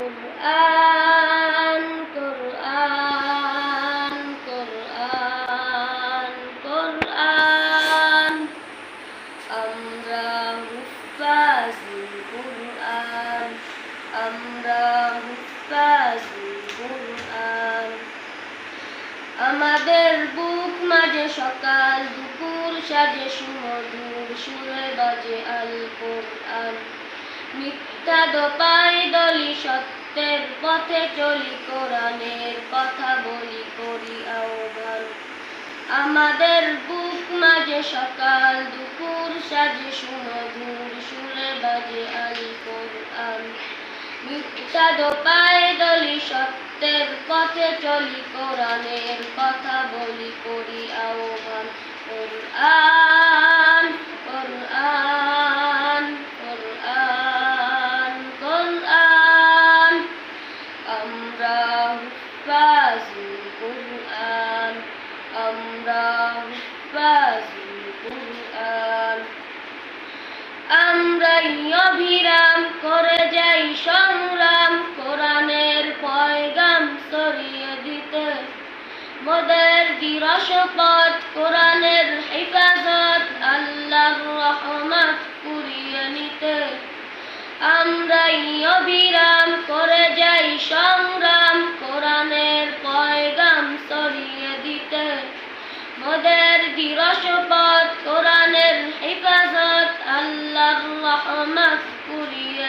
আমরা হুফাজি কোরআন আমরা হুফাজি কোরআন আমাদের বুক মাঝে সকাল, দুপুর সাজে সুমধুর সুরে বাজে আল কোরআন মিথ্যা দোপাই দলি সত্যের পথে চলি, কোরআনের কথা বলি করি আহ্বান আমাদের বুক মাঝে সকাল, দুপুর সাজে সুমধুর সুরে বাজে আল কোরআন। মিথ্যা দোপায় দলি সত্যের পথে চলি, কোরআনের কথা বলি করি আহ্বান কোরআন আমরা আমরাই অভিরাম করে যাই সংগ্রাম, কোরআনের পয়গাম দিতে। মোদের দিরসপথ কোরআনের হেফাজত, আল্লাহর রহমত নিতে। আমরাই অবিরাম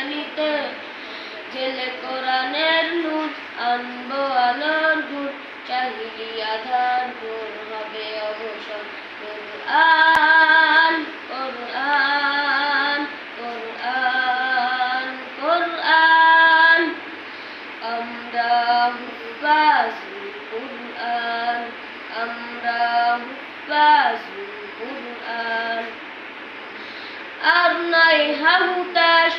নিতে জেলে কোরআনের নূর আনব আলোর গুট চাহিলি আধার দূর হবে অবসর। কোরআন কোরআন কোরআন কোরআন। আমরা কোরআন আমরা কোরআন। আর নাই হাহুতাস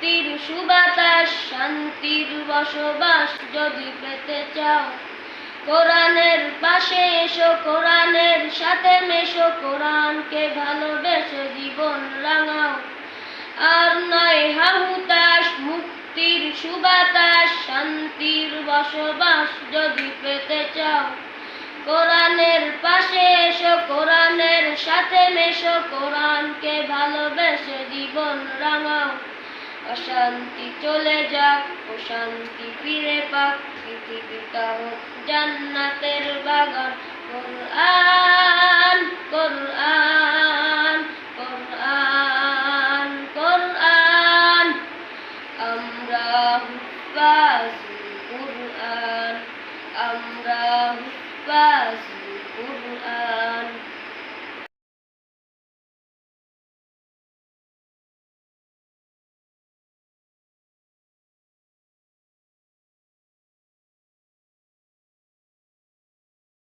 মুক্তির সুবাতাস, শান্তির বসবাস যদি পেতে চাও। কোরআনের পাশে এসো, কোরআনের সাথে মেশো, কোরআনকে ভালোবেসে জীবন রাঙাও। আর নয় হাহুতাস মুক্তির সুবাতাস, শান্তির বসবাস যদি পেতে চাও। কোরআনের পাশে এসো, কোরআনের সাথে মেশো, কোরআনকে ভালোবেসে জীবন রাঙাও। অশান্তি চলে যাক, অশান্তি ফিরে পাক পৃথিবীটা হোক জান্নাতের বাগান। কোরআন কোরআন কোরআন কোরআন। আমরা হুফাজি কোরআন, আমরা হুফাজি কোরআন।